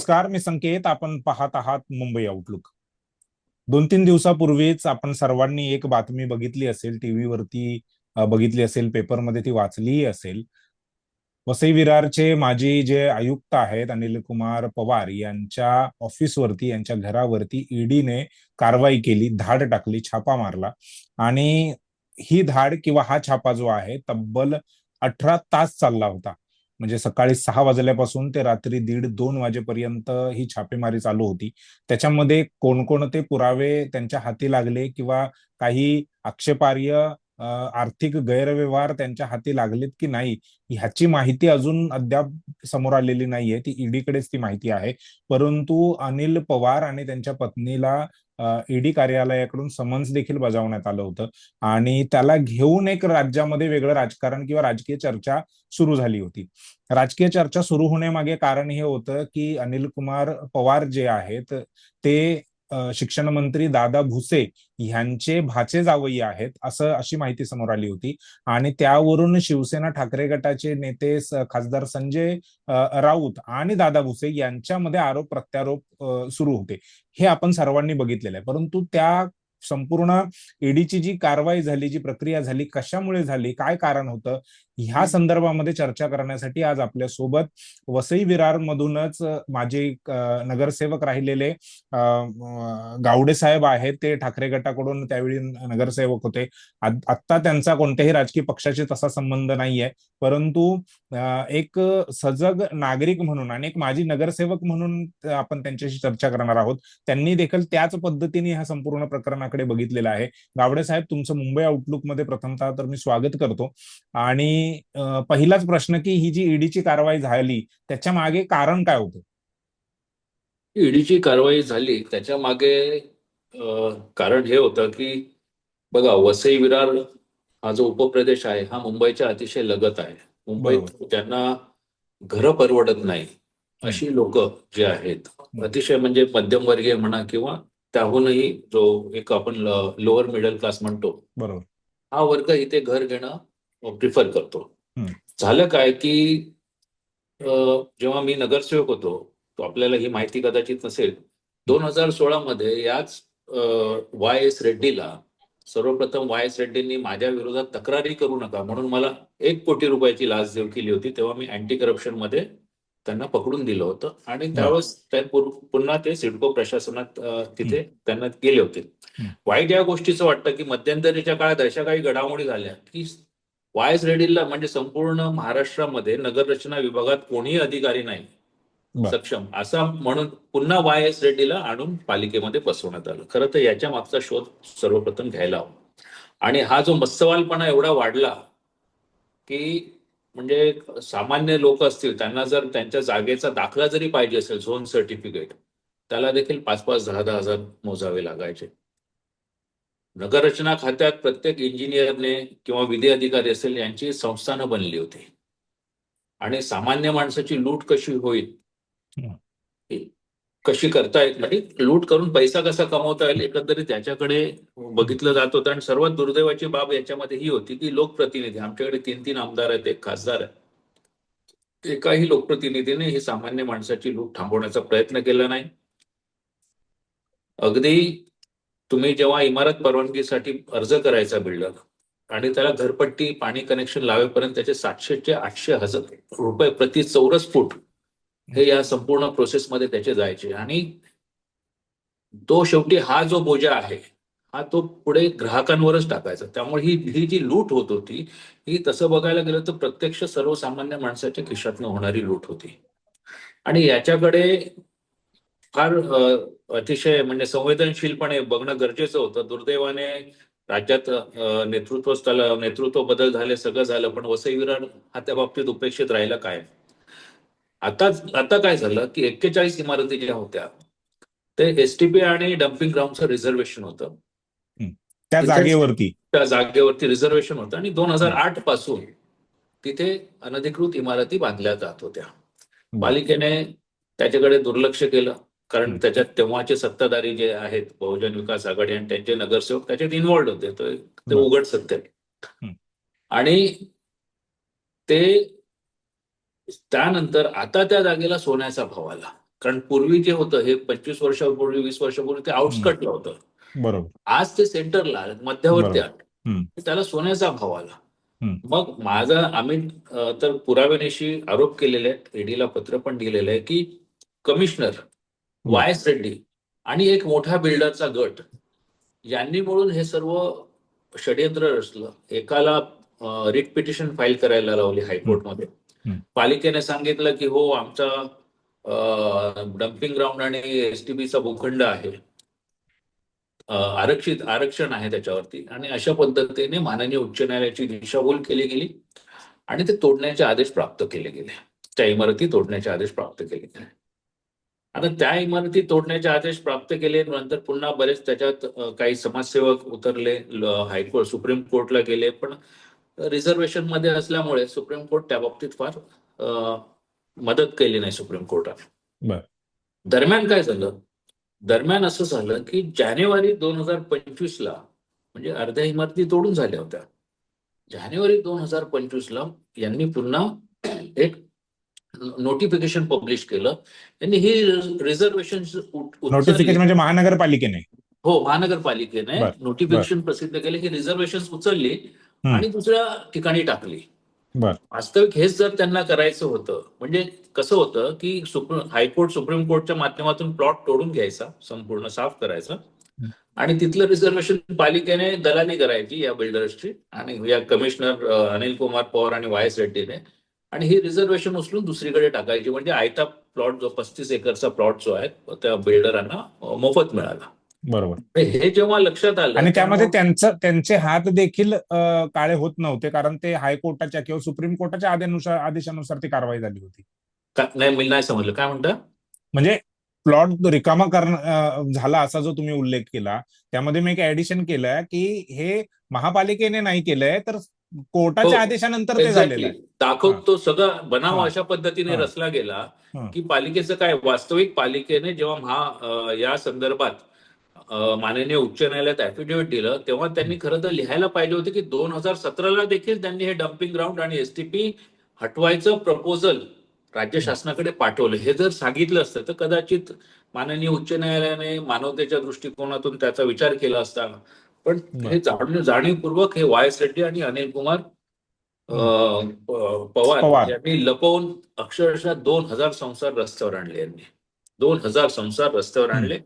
नमस्कार मी संकेत. आपण पाहत आहात मुंबई आउटलुक दोन तीन दिवसापूर्वीच आपण सर्वांनी एक बातमी बघितली असेल टीव्हीवरती बघितली असेल पेपरमध्ये ती वाचलीही असेल. वसई विरारचे माजी जे आयुक्त आहेत अनिल कुमार पवार यांच्या ऑफिसवरती यांच्या घरावरती ईडीने कारवाई केली धाड टाकली छापा मारला. आणि ही धाड किंवा हा छापा जो आहे तब्बल अठरा तास चालला होता. म्हणजे सकाळी सहा वाजल्यापासून ते रात्री दीड दोन वाजेपर्यंत ही छापेमारी चालू होती. त्याच्यामध्ये कोणकोणते पुरावे त्यांच्या हाती लागले किंवा काही आक्षेपार्ह आर्थिक गैरव्यवहार त्यांच्या हाती लागलेत की नाही ह्याची माहिती अजून अद्याप समोर आलेली नाहीये. ती ईडीकडेच ती माहिती आहे. परंतु अनिल पवार आणि त्यांच्या पत्नीला ईडी कार्यालयाकडून समन्स देखील बजावण्यात आलं होतं. आणि त्याला घेऊन एक राज्यामध्ये वेगळं राजकारण किंवा राजकीय चर्चा सुरू झाली होती. राजकीय चर्चा सुरू होण्यामागे कारण हे होतं की अनिल कुमार पवार जे आहेत ते शिक्षण मंत्री दादा भुसे ह्यांचे भाचे जावई आहेत असं अशी माहिती समोर आली होती. आणि त्यावरून शिवसेना ठाकरे गटाचे नेते खासदार संजय राऊत आणि दादा भुसे यांच्यामध्ये आरोप प्रत्यारोप सुरू होते. हे आपण सर्वांनी बघितलेलं आहे. परंतु त्या संपूर्ण ईडीची जी कारवाई झाली जी प्रक्रिया झाली कशामुळे झाली काय कारण होतं ह्या संदर्भामध्ये चर्चा करण्यासाठी आज आपल्यासोबत वसई विरार मधूनच माझे नगरसेवक राहिलेले गावडे साहेब आहेत. ते ठाकरे गटाकडून त्यावेळी नगरसेवक होते. आत- आत्ता त्यांचा कोणत्याही राजकीय पक्षाशी तसा संबंध नाहीये. परंतु एक सजग नागरिक म्हणून आणि एक माजी नगरसेवक म्हणून आपण त्यांच्याशी चर्चा करणार आहोत. त्यांनी देखील त्याच पद्धतीने ह्या संपूर्ण प्रकरणाकडे बघितलेलं आहे. गावडे साहेब तुमचं मुंबई आउटलुकमध्ये प्रथमतः तर मी स्वागत करतो. आणि पहिलाच प्रश्न की ही जी ईडीची कारवाई झाली त्याच्यामागे कारण काय होतं? ईडीची कारवाई झाली त्याच्यामागे कारण हे होतं की बघा वसई विरार हा जो उपप्रदेश आहे हा मुंबईच्या अतिशय लगत आहे. मुंबईत ज्यांना घरं परवडत नाही अशी लोक जे आहेत अतिशय म्हणजे मध्यमवर्गीय म्हणा किंवा त्याहूनही जो एक आपण लोअर मिडल क्लास म्हणतो बरोबर हा वर्ग इथे घर घेणं प्रिफर करतो. झालं काय की जेव्हा मी नगरसेवक होतो तो आपल्याला ही माहिती कदाचित नसेल दोन हजार सोळा मध्ये याच वाय एस रेड्डीला सर्वप्रथम वाय एस रेड्डींनी माझ्या विरोधात तक्रारी करू नका म्हणून मला एक कोटी रुपयाची लाच देऊ केली होती तेव्हा मी अँटी करप्शनमध्ये त्यांना पकडून दिलं होतं. आणि त्यावेळेस त्या पुन्हा ते सिडको प्रशासनात तिथे त्यांना गेले होते. वाईट या गोष्टीचं वाटतं की मध्यंतरीच्या काळात अशा काही घडामोडी झाल्या की वाय एस रेड्डीला म्हणजे संपूर्ण महाराष्ट्रामध्ये नगररचना विभागात कोणीही अधिकारी नाही. सक्षम असा म्हणून पुन्हा वाय एस रेड्डीला आणून पालिकेमध्ये बसवण्यात आलं. खरं तर याच्या मागचा शोध सर्वप्रथम घ्यायला हवा. आणि हा जो मत्स्यवालपणा एवढा वाढला की म्हणजे सामान्य लोक असतील त्यांना जर त्यांच्या जागेचा दाखला जरी पाहिजे असेल झोन सर्टिफिकेट त्याला देखील पाच पाच दहा दहा हजार मोजावे लागायचे. नगररचना खात्यात प्रत्येक इंजिनियरने किंवा विधी अधिकारी असेल यांची संस्थानं बनली होती. आणि सामान्य माणसाची लूट कशी होईल? कशी करता येईल म्हणजे लूट करून पैसा कसा कमवता येईल? एकंदरीत त्याच्याकडे बघितलं जात होतं. आणि सर्वात दुर्दैवाची बाब याच्यामध्ये ही होती की लोकप्रतिनिधी आमच्याकडे तीन तीन आमदार आहेत एक खासदार आहे. एकाही लोकप्रतिनिधीने ही सामान्य माणसाची लूट थांबवण्याचा प्रयत्न केला नाही. अगदी तुम्ही जेव्हा इमारत परवानगीसाठी अर्ज करायचा बिल्डर आणि त्याला घरपट्टी पाणी कनेक्शन लावेपर्यंत त्याचे सातशे ते आठशे हजार रुपये प्रति चौरस फूट हे या संपूर्ण प्रोसेसमध्ये त्याचे जायचे. आणि तो शेवटी हा जो बोजा आहे हा तो पुढे ग्राहकांवरच टाकायचा. त्यामुळे ही ही जी लूट होत होती ही तसं बघायला गेलं तर प्रत्यक्ष सर्वसामान्य माणसाच्या खिशातनं होणारी लूट होती. आणि याच्याकडे फार अतिशय म्हणजे संवेदनशीलपणे बघणं गरजेचं होतं. दुर्दैवाने राज्यात नेतृत्व स्थल नेतृत्व बदल झाले सगळं झालं पण वसई विरार हा त्या बाबतीत उपेक्षित राहिला काय आता आता काय झालं की एक्केचाळीस इमारती ज्या होत्या ते एसटीपी आणि डम्पिंग ग्राउंडचं रिझर्वेशन होतं. त्या जागेवरती. त्या जागेवरती रिझर्वेशन होतं आणि दोन हजार आठपासून तिथे अनधिकृत इमारती बांधल्या जात होत्या. पालिकेने त्याच्याकडे दुर्लक्ष केलं कारण. त्याच्यात तेव्हाचे सत्ताधारी जे आहेत बहुजन विकास आघाडी आणि त्यांचे नगरसेवक त्याच्यात इन्व्हॉल्ड होते. तो-. उघड सत्य. आणि ते त्यानंतर आता त्या जागेला सोन्याचा भाव आला. कारण पूर्वी जे होतं हे पंचवीस वर्षापूर्वी वीस वर्षापूर्वी ते आउटस्कटला होतं. बरोबर. आज ते सेंटरला मध्यवर्ती. आलं. त्याला सोन्याचा भाव आला. मग माझा आम्ही तर पुराव्यानिशी आरोप केलेले आहेत ईडीला पत्र पण दिलेलं आहे की कमिशनर वाय एस रेड्डी आणि एक मोठा बिल्डरचा गट यांनी मिळून हे सर्व षडयंत्र रचलं. एकाला रिट पिटिशन फाईल करायला लावली हायकोर्टमध्ये. पालिकेने सांगितलं की हो आमचा डम्पिंग ग्राउंड आणि एसटीबीचा भूखंड आहे. आरक्षित आरक्षण आहे त्याच्यावरती. आणि अशा पद्धतीने माननीय उच्च न्यायालयाची दिशाभूल केली गेली आणि ते तोडण्याचे आदेश प्राप्त केले गेले. त्या इमारती तोडण्याचे आदेश प्राप्त केले गेले. आता त्या इमारती तोडण्याचे आदेश प्राप्त केले नंतर पुन्हा बरेच त्याच्यात काही समाजसेवक उतरले. हायकोर्ट सुप्रीम कोर्टला गेले. पण रिझर्वेशनमध्ये असल्यामुळे सुप्रीम कोर्ट त्या बाबतीत फार मदत केली नाही सुप्रीम कोर्टाने. दरम्यान काय झालं? दरम्यान असं झालं की जानेवारी दोन हजार पंचवीस ला म्हणजे अर्ध्या इमारती तोडून झाल्या होत्या. जानेवारी दोन हजार पंचवीस ला यांनी पुन्हा एक नोटिफिकेशन पब्लिश केलं. त्यांनी ही रिझर्वेशन नोटिफिकेशन म्हणजे महानगरपालिकेने. हो महानगरपालिकेने नोटिफिकेशन प्रसिद्ध केले. की रिझर्वेशन उचलली. आणि दुसऱ्या ठिकाणी टाकली. वास्तविक हेच जर त्यांना करायचं होतं म्हणजे कसं होतं की सुप्रीम हायकोर्ट सुप्रीम कोर्टच्या माध्यमातून प्लॉट तोडून घ्यायचा संपूर्ण साफ करायचा. आणि तिथलं रिझर्वेशन पालिकेने दलाली करायची या बिल्डर्सची आणि या कमिशनर अनिल कुमार पवार आणि वाय एस रेड्डीने. आणि ही रिझर्वेशन उचलून दुसरीकडे टाकायची. म्हणजे आयता प्लॉट जो पस्तीस एकरचा प्लॉट जो आहे त्या बिल्डरांना मोफत मिळाला. बरोबर. हे जेव्हा लक्षात आलं आणि त्यामध्ये त्यांचं त्यांचे हात देखील काळे होत नव्हते कारण ते हायकोर्टाच्या किंवा सुप्रीम कोर्टाच्या आदेशानुसार आदेशानुसार ती कारवाई झाली होती. नाही मी नाही समजलं. काय म्हणता? म्हणजे प्लॉट रिकामा करण झाला असा जो तुम्ही उल्लेख केला त्यामध्ये मी एक ऍडिशन केलं की हे महापालिकेने नाही केलंय तर कोर्टाच्या हो, आदेशानंतर ते झालेलं आहे. दाखव तो सगळा बनाव. अशा पद्धतीने. रचला गेला. की पालिकेचं काय वास्तविक पालिकेने जेव्हा महा या संदर्भात माननीय उच्च न्यायालयात ऍफिडेव्हिट दिलं तेव्हा त्यांनी खरं तर लिहायला पाहिजे होते की दोन हजार सतराला देखील त्यांनी हे डम्पिंग ग्राउंड आणि एसटीपी हटवायचं प्रपोजल राज्य शासनाकडे पाठवलं. हे जर सांगितलं असतं तर कदाचित माननीय उच्च न्यायालयाने मानवतेच्या दृष्टिकोनातून त्याचा विचार केला असता. पण हे जाणीव जाणीवपूर्वक हे वाय एस रेड्डी आणि अनिल कुमार पवार. यांनी लपवून अक्षरशः दोन हजार संसार रस्त्यावर आणले यांनी. दोन हजार संसार रस्त्यावर आणले.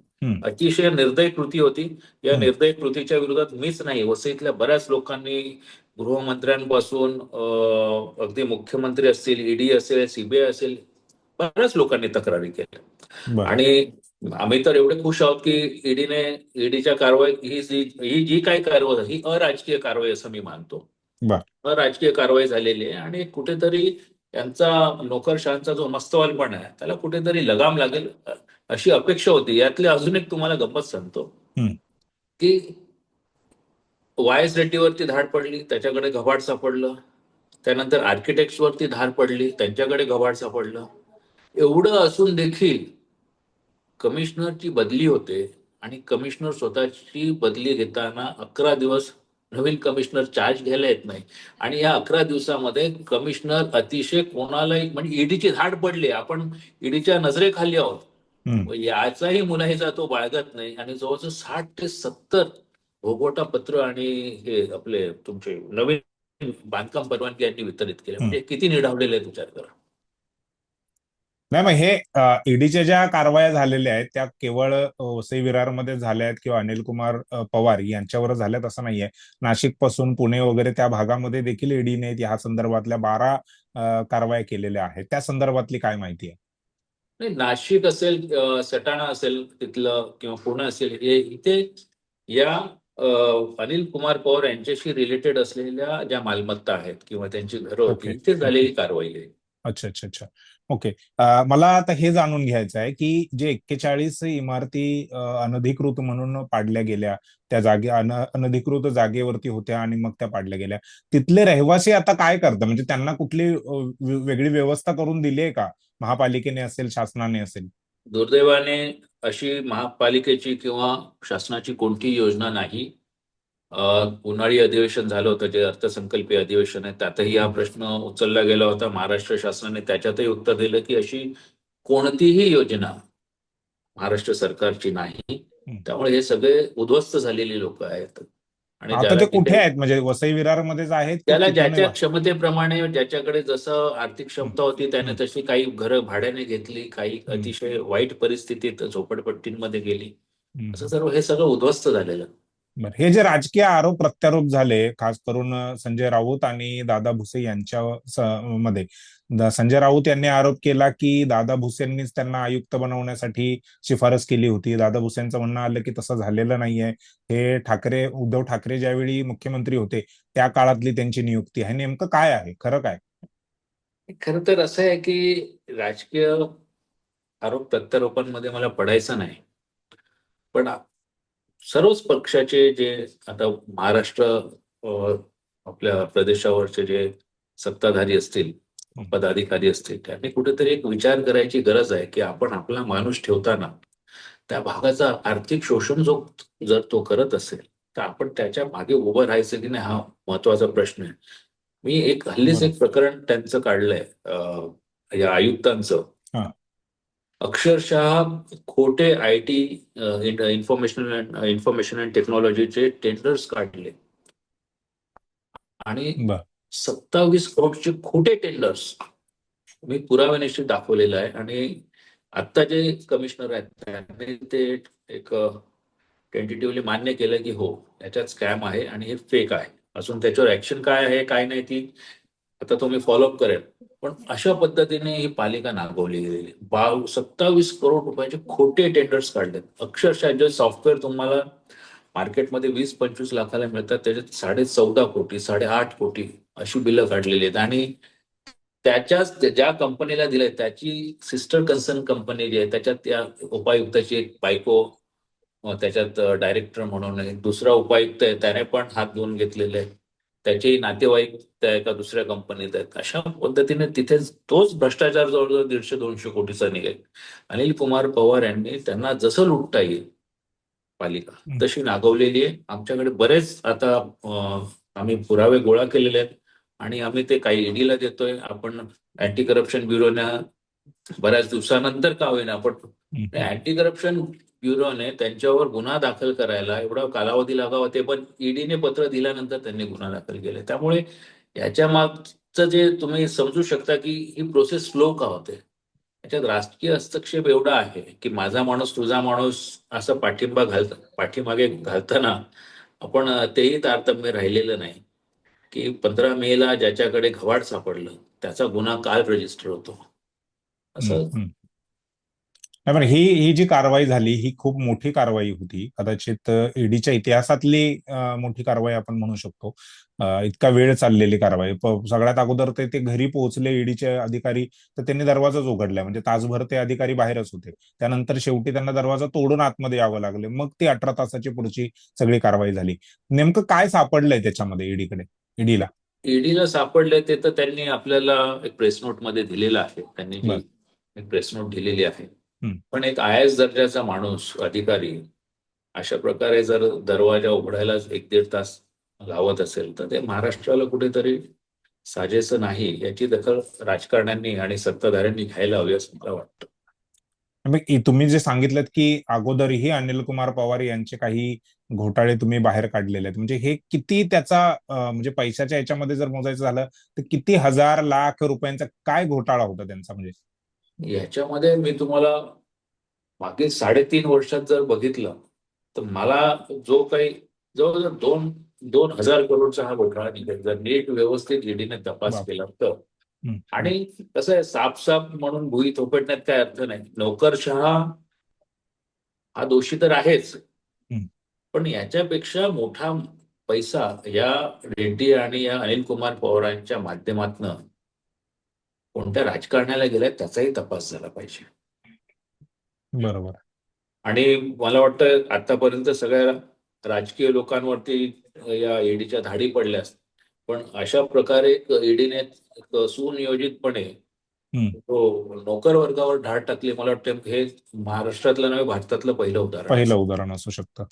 अतिशय निर्दय कृती होती या. निर्दय कृतीच्या विरोधात मीच नाही वसईतल्या बऱ्याच लोकांनी गृहमंत्र्यांपासून अगदी मुख्यमंत्री असतील ईडी असेल सीबीआय असेल बऱ्याच लोकांनी तक्रारी केल्या. आणि आम्ही तर एवढे खुश आहोत की ईडीने ईडीच्या कारवाई ही जी ही जी काही कारवाई ही अराजकीय कारवाई असं मी मानतो. अराजकीय कारवाई झालेली आहे आणि कुठेतरी यांचा नोकरशहांचा जो मस्तवालपण आहे त्याला कुठेतरी लगाम लागेल अशी अपेक्षा होती. यातली अजून एक तुम्हाला गंमत सांगतो. की वाय एस रेड्डीवरती धाड पडली त्याच्याकडे घबाड सापडलं. त्यानंतर आर्किटेक्ट्स वरती धाड पडली त्यांच्याकडे घबाड सापडलं. एवढं असून देखील कमिशनरची बदली होते आणि कमिशनर स्वतःची बदली घेताना अकरा दिवस नवीन कमिशनर चार्ज घ्यायला येत नाही. आणि या अकरा दिवसामध्ये कमिशनर अतिशय कोणालाही म्हणजे ईडीची धाड पडली. आपण ईडीच्या नजरेखाली आहोत. याचाही मुलाहिजा तो बाळगत नाही. आणि जवळजवळ साठ ते सत्तर भोगवटा पत्र आणि हे आपले तुमचे नवीन बांधकाम परवानगी यांनी वितरित केले. म्हणजे किती निढावलेले आहेत विचार करा. नाही मग हे ईडीच्या ज्या कारवाया झालेल्या आहेत त्या केवळ वसई विरारमध्ये झाल्या आहेत किंवा अनिल कुमार पवार यांच्यावर झाल्यात असं नाहीये. नाशिकपासून पुणे वगैरे त्या भागामध्ये देखील ईडीने ह्या संदर्भातल्या बारा कारवाया केलेल्या आहेत. त्या संदर्भातली काय माहिती आहे? नाही नाशिक असेल सटाणा असेल तिथलं किंवा पुणे असेल हे इथे या अनिल कुमार पवार यांच्याशी रिलेटेड असलेल्या ज्या मालमत्ता आहेत किंवा त्यांची घरं होती Okay. इथे झालेली कारवाई आहे. अच्छा अच्छा अच्छा. ओके मला आता हे जाणून घ्यायचं आहे की जे एक्केचाळीस इमारती अनधिकृत म्हणून पाडल्या गेल्या त्या जागे अन अनधिकृत जागेवरती होत्या आणि मग त्या पाडल्या गेल्या. तिथले रहिवासी आता काय करतात? म्हणजे त्यांना कुठली वेगळी व्यवस्था करून दिली आहे का? महापालिकेने असेल शासनाने असेल. दुर्दैवाने अशी महापालिकेची किंवा शासनाची कोणतीही योजना नाही. उन्हाळी अधिवेशन झालं होतं जे अर्थसंकल्पीय अधिवेशन आहे त्यातही हा प्रश्न उचलला गेला होता. महाराष्ट्र शासनाने त्याच्यातही उत्तर दिलं की अशी कोणतीही योजना महाराष्ट्र सरकारची नाही. त्यामुळे हे सगळे उद्ध्वस्त झालेली लोक आहेत. आणि आता ते कुठे आहेत म्हणजे वसई विरार मध्येच आहेत त्याला ज्याच्या क्षमतेप्रमाणे ज्याच्याकडे जसं आर्थिक क्षमता होती त्याने. तशी काही घरं भाड्याने घेतली काही. अतिशय वाईट परिस्थितीत झोपडपट्टींमध्ये गेली. असं सर्व हे सगळं उद्ध्वस्त झालेलं बरं हे जे राजकीय आरोप प्रत्यारोप झाले खास करून संजय राऊत आणि दादा भुसे यांच्या मध्ये संजय राऊत यांनी आरोप केला की दादा भुसेंनीच त्यांना आयुक्त बनवण्यासाठी शिफारस केली होती. दादा भुसेंचं म्हणणं आलं की तसं झालेलं नाहीये. हे ठाकरे उद्धव ठाकरे ज्यावेळी मुख्यमंत्री होते त्या काळातली त्यांची नियुक्ती आहे. नेमकं काय आहे? खरं काय? खर तर असं आहे की राजकीय आरोप प्रत्यारोपांमध्ये मला पडायचं नाही. पण सर्वच पक्षाचे जे आता महाराष्ट्र आपल्या प्रदेशावरचे जे सत्ताधारी असतील पदाधिकारी असतील. त्यांनी कुठेतरी एक विचार करायची गरज आहे की आपण आपला माणूस ठेवताना त्या भागाचा आर्थिक शोषण जो जर तो करत असेल तर आपण त्याच्यामागे उभं राहायचं की नाही हा महत्त्वाचा प्रश्न आहे. मी एक हल्लीच एक प्रकरण त्यांचं काढलंय या आयुक्तांचं. अक्षरशः खोटे I T information information and टेक्नॉलॉजीचे tenders काढले. आणि सत्तावीस करोडचे खोटे टेंडर्स मी पुराव्यानिशी दाखवलेलं आहे. आणि आता जे कमिशनर आहेत त्यांनी ते एक टेंटेटिव्हली मान्य केलं की हो याच्यात स्कॅम आहे आणि हे फेक आहे. अजून त्याच्यावर ऍक्शन काय आहे काय नाही ती आता तो मी फॉलोअप करेल. पण अशा पद्धतीने ही पालिका नागवली गेलेली बा सत्तावीस करोड रुपयाचे खोटे टेंडर्स काढलेत. अक्षरशः जे सॉफ्टवेअर तुम्हाला मार्केटमध्ये वीस पंचवीस लाखाला मिळतात. त्याच्यात साडे चौदा कोटी साडेआठ कोटी अशी बिलं काढलेली आहेत. आणि त्याच्याच ज्या कंपनीला दिलंय त्याची सिस्टर कन्सर्न कंपनी जी आहे त्याच्यात त्या उपायुक्ताची एक बायको त्याच्यात डायरेक्टर म्हणून एक दुसरा उपायुक्त आहे त्याने पण हात धुवून घेतलेले आहे त्याचेही नातेवाईक त्या एका दुसऱ्या कंपनीत आहेत. अशा पद्धतीने तिथे तोच भ्रष्टाचार जवळजवळ दीडशे दोनशे कोटीचा निघेल. अनिल कुमार पवार यांनी त्यांना जसं लुटता येईल पालिका. तशी नागवलेली आहे. आमच्याकडे बरेच आता आम्ही पुरावे गोळा केलेले आहेत आणि आम्ही ते काही ईडीला देतोय. आपण अँटी करप्शन ब्युरोने बऱ्याच दिवसानंतर का होईना पण हं. अँटी करप्शन ब्युरोने त्यांच्यावर गुन्हा दाखल करायला एवढा कालावधी लागावा ते पण ईडीने पत्र दिल्यानंतर त्यांनी गुन्हा दाखल केले. त्यामुळे याच्या मागचं जे तुम्ही समजू शकता की ही प्रोसेस स्लो का होते? याच्यात राजकीय हस्तक्षेप एवढा आहे की माझा माणूस तुझा माणूस असं पाठिंबा घालता पाठीमागे घालताना आपण तेही तारतम्य राहिलेलं नाही की पंधरा मेला ज्याच्याकडे घवाड सापडलं त्याचा गुन्हा काल रजिस्टर होतो. असं नाही पण ही ही जी कारवाई झाली ही खूप मोठी कारवाई होती. कदाचित ईडीच्या इतिहासातली मोठी कारवाई आपण म्हणू शकतो. इतका वेळ चाललेली कारवाई. सगळ्यात अगोदर ते ते घरी पोहोचले ईडीचे अधिकारी तर त्यांनी दरवाजाच उघडला. म्हणजे तासभर ते अधिकारी बाहेरच होते. त्यानंतर शेवटी त्यांना दरवाजा तोडून आतमध्ये यावं लागले. मग ती अठरा तासाची पुढची सगळी कारवाई झाली. नेमकं काय सापडलंय त्याच्यामध्ये ईडीकडे? ईडीला? ईडीला सापडले ते तर त्यांनी आपल्याला एक प्रेस नोटमध्ये दिलेलं आहे. त्यांनी. एक प्रेस नोट दिलेली आहे. पण एक आय एस दर्जाचा माणूस अधिकारी अशा प्रकारे जर दरवाजा उघडायला एक दीड तास लावत असेल तर ते महाराष्ट्राला कुठेतरी साजेसं नाही याची दखल राजकारण्यांनी आणि सत्ताधाऱ्यांनी घ्यायला हवी असं मला वाटतं. तुम्ही जे सांगितलं की अगोदरही अनिल कुमार पवार यांचे काही घोटाळे तुम्ही बाहेर काढलेले आहेत म्हणजे हे किती त्याचा म्हणजे पैशाच्या याच्यामध्ये जर मोजायचं झालं तर किती हजार लाख रुपयांचा काय घोटाळा होता त्यांचा म्हणजे? याच्यामध्ये मी तुम्हाला मागील साडेतीन वर्षात जर बघितलं तर मला जो काही जवळजवळ दोन दोन हजार करोडचा हा घोटाळा निघेल जर नीट व्यवस्थित ईडीने तपास. केला तर. आणि कसं आहे साफ म्हणून भुई थोपटण्यात काय अर्थ नाही नोकरशहा हा दोषी तर आहेच. पण याच्यापेक्षा मोठा पैसा या रेड्डी आणि या अनिल कुमार पवारांच्या माध्यमातनं कोणत्या राजकारण्याला गेलाय त्याचाही तपास झाला पाहिजे बरोबर आणि मला वाटतं आतापर्यंत सगळ्या राजकीय लोकांवरती या ईडीच्या धाडी पडल्या असतात पण अशा प्रकारे ईडीने सुनियोजितपणे नोकर वर्गावर धाड टाकली मला वाटतं हे महाराष्ट्रातलं नव्हे भारतातलं पहिलं उदाहरण पहिलं. उदाहरण असू शकतं.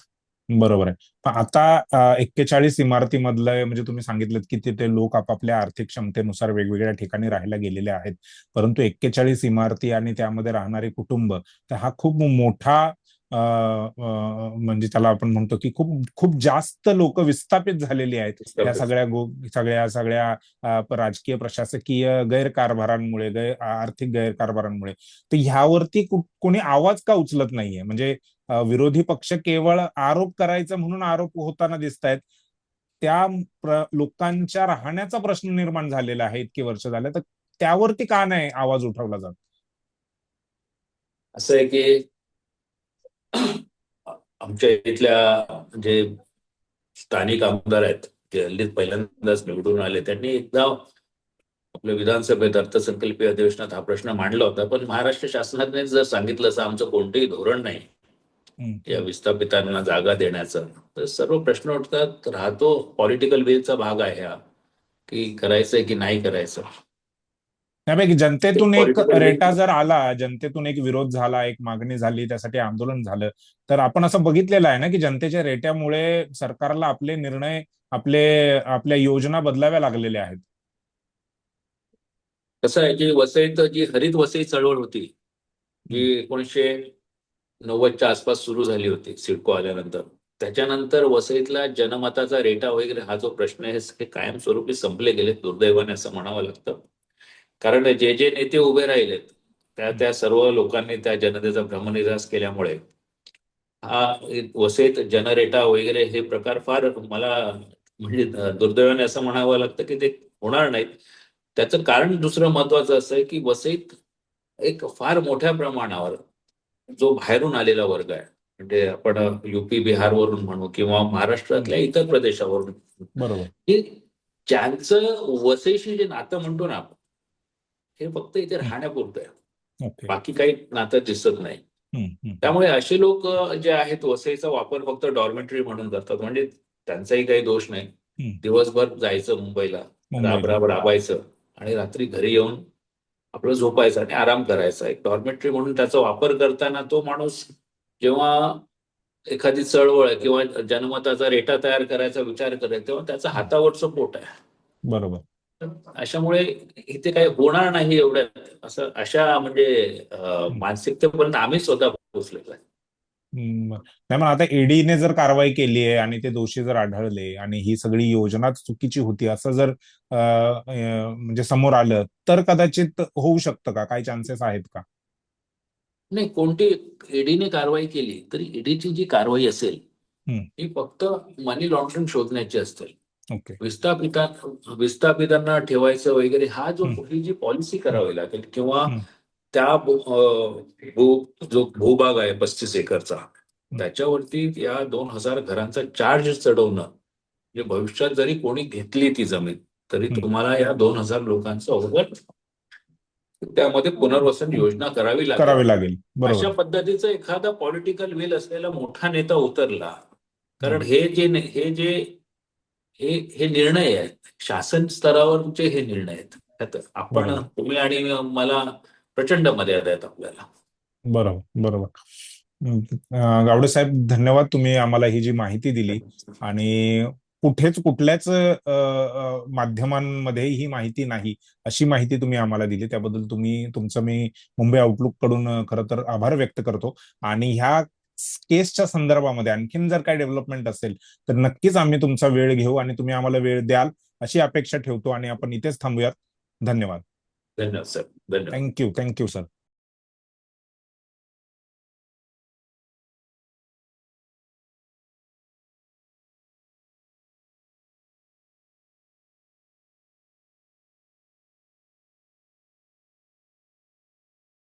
बरोबर आहे. पण आता एक्केचाळीस इमारतीमधलं म्हणजे तुम्ही सांगितलं की तिथे लोक आपापल्या आर्थिक क्षमतेनुसार वेगवेगळ्या ठिकाणी राहायला गेलेले आहेत. परंतु एक्केचाळीस इमारती आणि त्यामध्ये राहणारे कुटुंब तर हा खूप मोठा म्हणजे त्याला आपण म्हणतो की खूप खूप जास्त लोक विस्थापित झालेली आहेत या सगळ्या गो सगळ्या सगळ्या राजकीय प्रशासकीय गैरकारभारांमुळे गैर आर्थिक गैरकारभारांमुळे. तर ह्यावरती कोणी आवाज का उचलत नाहीये? म्हणजे विरोधी पक्ष केवळ आरोप करायचा म्हणून आरोप होताना दिसत आहेत त्या लोकांच्या राहण्याचा प्रश्न निर्माण झालेला आहे इतकी वर्ष झाले. तर त्यावरती का नाही आवाज उठवला जात? असं आहे की आमच्या इथल्या जे स्थानिक आमदार आहेत ते हल्लीच पहिल्यांदाच निवडून आले त्यांनी एकदा आपल्या विधानसभेत अर्थसंकल्पीय अधिवेशनात हा प्रश्न मांडला होता पण महाराष्ट्र शासनाने जर सांगितलं असं आमचं कोणतंही धोरण नाही. या विस्थापितांना जागा देण्याचं तर सर्व प्रश्न उठतात राहतो पॉलिटिकल विलचा भाग आहे हा की करायचंय की नाही करायचं त्यापैकी जनतेतून एक रेटा जर आला जनतेतून एक विरोध झाला एक मागणी झाली त्यासाठी आंदोलन झालं तर आपण असं बघितलेलं आहे ना की जनतेच्या रेट्यामुळे सरकारला आपले निर्णय आपले आपल्या योजना बदलाव्या लागलेल्या आहेत. कसं आहे की वसईत जी हरित वसई चळवळ होती जी एकोणीसशे नव्वदच्या आसपास सुरू झाली होती सिडको आल्यानंतर. त्याच्यानंतर वसईतला जनमताचा रेटा वगैरे हा जो प्रश्न आहे हे कायमस्वरूपी संपले गेले दुर्दैवाने असं म्हणावं लागतं. कारण जे जे नेते उभे राहिलेत त्या त्या सर्व लोकांनी त्या जनतेचा भ्रमनिरास केल्यामुळे हा वसईत जनरेटा वगैरे हे प्रकार फार मला म्हणजे दुर्दैवाने असं म्हणावं लागतं की ते होणार नाहीत. त्याचं कारण दुसरं महत्वाचं असं आहे की वसईत एक फार मोठ्या प्रमाणावर जो बाहेरून आलेला वर्ग आहे म्हणजे आपण युपी बिहारवरून म्हणू किंवा महाराष्ट्रातल्या इतर प्रदेशावरून बरोबर. ज्यांचं वसईशी जे नातं म्हणतो ना आपण हे फक्त इथे राहण्यापुरतं आहे. बाकी काही नातं दिसत नाही. त्यामुळे असे लोक जे आहेत वसईचा वापर फक्त डॉर्मेटरी म्हणून करतात. म्हणजे त्यांचाही काही दोष नाही. दिवसभर जायचं मुंबईला राब मुंबईत. राब राबायचं आणि रात्री घरी येऊन आपलं झोपायचं आणि आराम करायचा. एक डॉर्मेटरी म्हणून त्याचा वापर करताना तो माणूस जेव्हा एखादी चळवळ किंवा जनमताचा रेटा तयार करायचा विचार करेल तेव्हा त्याचं हातावरचं पोट आहे. बरोबर. अशामुळे इथे काही होणार नाही एवढ्यात. असं अशा म्हणजे मानसिकतेपर्यंत आम्ही स्वतः पोहोचलेलो आहे. नाही मग आता ईडीने जर कारवाई केली आहे आणि ते दोषी जर आढळले आणि ही सगळी योजनाच चुकीची होती असं जर म्हणजे समोर आलं तर कदाचित होऊ शकतं का? काही चान्सेस आहेत का? नाही कोणती ईडीने कारवाई केली तरी ईडीची जी कारवाई असेल. ही फक्त मनी लॉन्ड्रिंग शोधण्याची असते ओके. विस्थापिता विस्थापितांना ठेवायचं वगैरे हा जो. ही जी पॉलिसी करावी लागेल किंवा. त्या जो भूभाग आहे पस्तीस एकरचा त्याच्यावरती या दोन हजार घरांचा चार्ज चढवणं म्हणजे भविष्यात जरी कोणी घेतली ती जमीन तरी. तुम्हाला या दोन हजार लोकांचं ओव्हर त्यामध्ये पुनर्वसन योजना करावी लागेल. लागेल. अशा पद्धतीचं एखादा पॉलिटिकल विल असलेला मोठा नेता उतरला कारण हे जे हे जे हे हे निर्णय आहेत. शासन स्तरावरचे हे निर्णय आहेत. त्यात आपण. तुम्ही आणि मला प्रचंड मर्यादा आहेत आपल्याला. बरोबर बरोबर. गावडे साहेब धन्यवाद तुम्ही आम्हाला ही जी माहिती दिली आणि कुठेच कुठल्याच माध्यमांमध्ये ही माहिती नाही अशी माहिती तुम्ही आम्हाला दिली. त्याबद्दल तुम्ही तुमचं मी मुंबई आउटलुककडून खरं तर आभार व्यक्त करतो. आणि ह्या केसच्या संदर्भामध्ये आणखीन जर काही डेव्हलपमेंट असेल तर नक्कीच आम्ही तुमचा वेळ घेऊ आणि तुम्ही आम्हाला वेळ द्याल अशी अपेक्षा ठेवतो आणि आपण इथेच थांबूयात. धन्यवाद. धन्यवाद सर. धन्यवाद. Thank you thank you sir